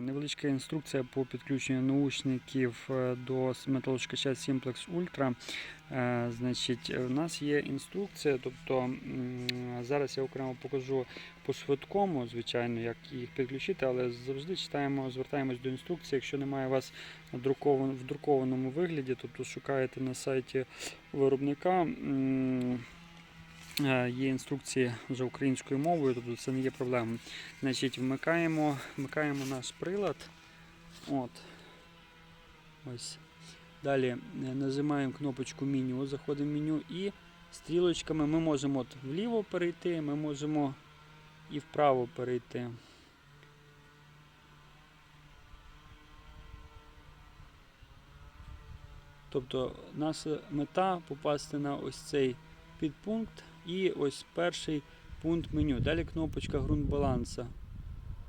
Невеличка інструкція по підключенню наушників е, до металошукача Simplex Ultra. Е, Значить, у нас є інструкція, тобто зараз я окремо покажу по швидкому, звичайно, як їх підключити, але завжди читаємо, звертаємось до інструкції. Якщо немає у вас в друкованому вигляді, тобто шукаєте на сайті виробника. Е, Є інструкції вже українською мовою, тобто це не є проблемою. Значить, вмикаємо, вмикаємо наш прилад. От. Ось. Далі е, нажимаємо кнопочку меню, заходимо в меню і стрілочками ми можемо от вліво перейти, ми можемо і вправо перейти. Тобто наша мета попасти на ось цей підпункт і ось перший пункт меню. Далі кнопочка ґрунт баланса.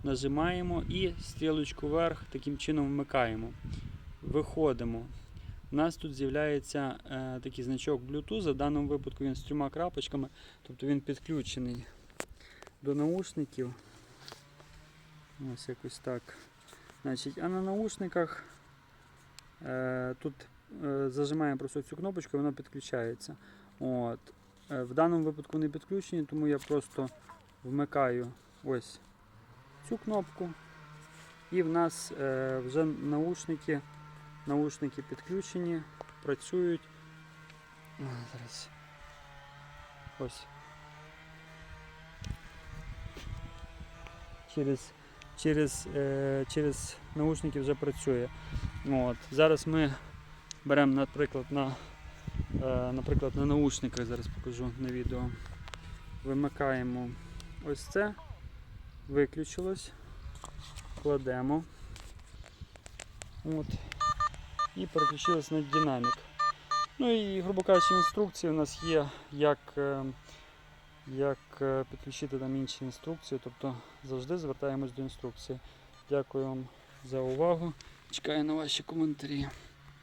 Нажимаємо і стрілочку вверх таким чином вмикаємо. Виходимо. У нас тут з'являється е, такий значок Bluetooth. В даному випадку він з трьома крапочками, тобто він підключений до наушників. Ось якось так. Значить, а на наушниках е, тут е, зажимаємо просто цю кнопочку і воно підключається. От. Е, В даному випадку вони підключені, тому я просто вмикаю ось цю кнопку. І в нас е, вже наушники, наушники підключені, працюють. Зараз. Ось. Через, через, е, через наушники вже працює. От. Зараз ми беремо, наприклад, на, наприклад, на наушниках, зараз покажу на відео. Вимикаємо ось це, виключилось, кладемо. От. І переключилось на динамік. Ну і, грубо кажучи, інструкції у нас є, як, е, як е, підключити там інші інструкції. Тобто завжди звертаємось до інструкції. Дякую вам за увагу. Чекаю на ваші коментарі.